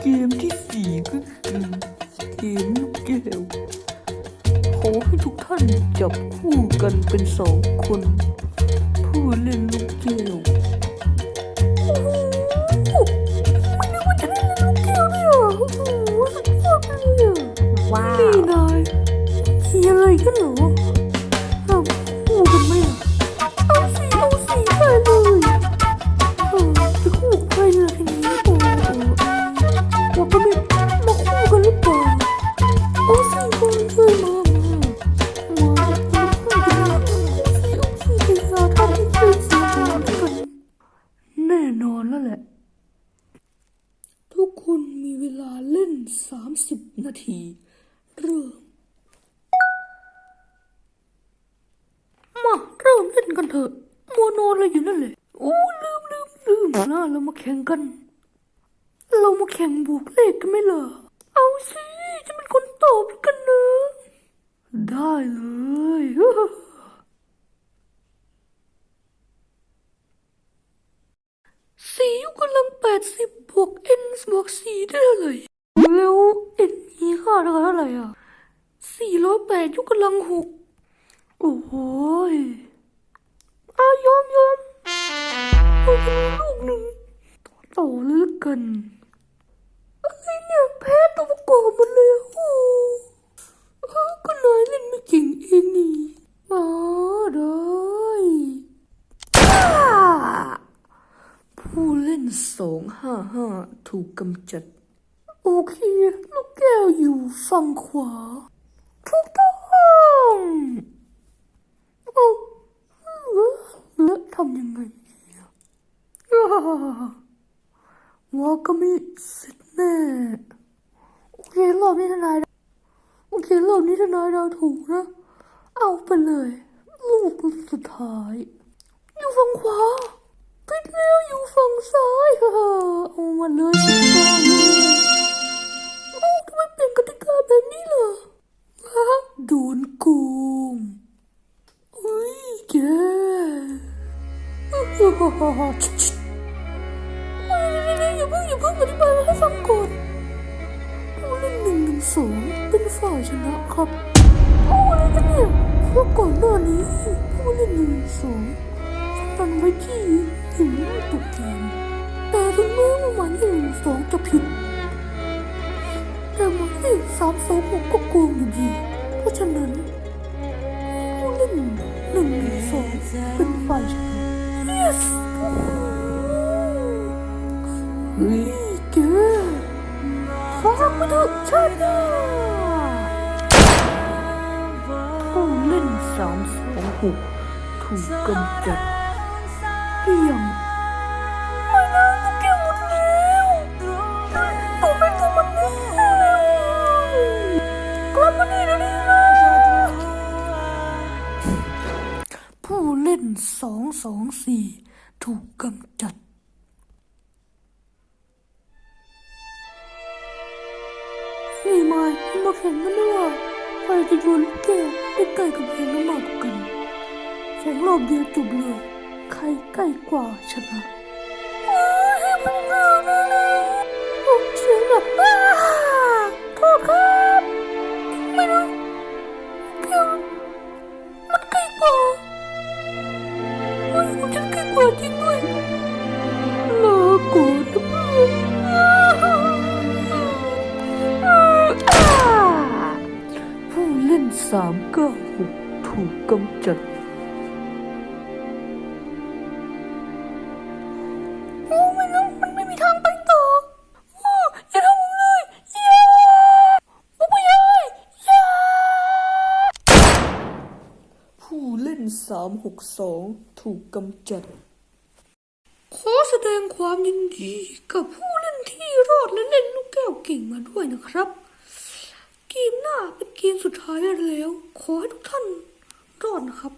เกมที่สี่ก็คือเกมลูกแก้วขอให้ทุกท่านจับคู่กันเป็นสองคนผู้เล่นลูกแก้วว้านี่วนายมีอะไรกันเหรอเอาคู่กันไหม ลาเล่น 30 นาที เริ่ม มาเริ่มเล่นกันเถอะมัวนอนอะไรอยู่นั่นเลยโอ้ลืมลืมลืมนะเรามาแข่งกัน เรามาแข่งบวกเลขกันไหมล่ะ เอาสิจะเป็นคนตอบกันนะได้เลยสียกกำลังแปดสิบ บวกเอ็นบวกสี่ได้เท่าไหร่แล้วเอ็นนี้ค่าเท่าไหร่อะสี่ร้อยแปดยกกำลังหกโอ้โหยอายอมยอมเอาไปลูกหนึ่งต่อเลยละกันอะไรเนี่ยแพ้ตัวประกอบมันเลยอะโอ้ก็นายเล่นไม่เก่งเองนี่อ๋อได้อ้า ผู้เล่นสอง ห้าห้าถูกกำจัด โอเค ลูกแก้วอยู่ฝั่งขวาถูกต้องเอาแล้แล้วทำยังไงดีอะอ่าวาก็ไม่เสร็จแน่โอเครอบนี้ทนายโอเครอบนี้ทนายเราถูกนะ เอาไปเลย ลูกสุดท้าย อยู่ฝั่งขวาผิดแล้วอยู่ฝั่งซ้ายฮ่าฮ่า เอามาเลยสิก้าเลยเอ้ทำไมเปลี่ยนกติกาแบบนี้ล่ะฮะโดนโกงเฮ้ยแกอย่าเพิ่งอย่าเพิ่งอธิบายมาให้ฟังก่อนผู้เล่นหนึ่งหนึ่งสองเป็นฝ่ายชนะครับเอาอะไรกันเนี่ยเพราะก่อนหน้านี้ผู้เล่นหนึ่งสองตั้งไว้ที่ถึงตกเกมแต่ถึงแม้ว่า หนึ่งสองจะผิด แต่หมายเลขสามสองหกก็โกงอยู่ดี เพราะฉะนั้นผู้เล่นหนึ่งหนึ่งสองเป็นฝ่ายชนะ yes เฮ้ยแกฟังมาถอะชาติหน้าผู้เล่นสามสองหกถูกกำจัดเกี่ยง สองสี่ถูกกำจัดนี่ไม้มาแข่งกันด้วยใครจะโยนแก้วได้ใกล้กับเพลงนั้นมากกว่ากันแข่งรอบเดียวจบเลย ใครใกล้กว่าชนะให้มันเกินเลยโอ้เสียงแบบะเพื่อนอ้าผู้เล่นสามเก้าหกถูกกำจัด ผู้เล่นสามหกสองถูกกำจัด ขอแสดงความยินดีกับผู้เล่นที่รอดและเล่นลูกแก้วเก่งมาด้วยนะครับ เกมหน้าเป็นเกมสุดท้ายแล้ว ขอให้ทุกท่านรอดนะครับ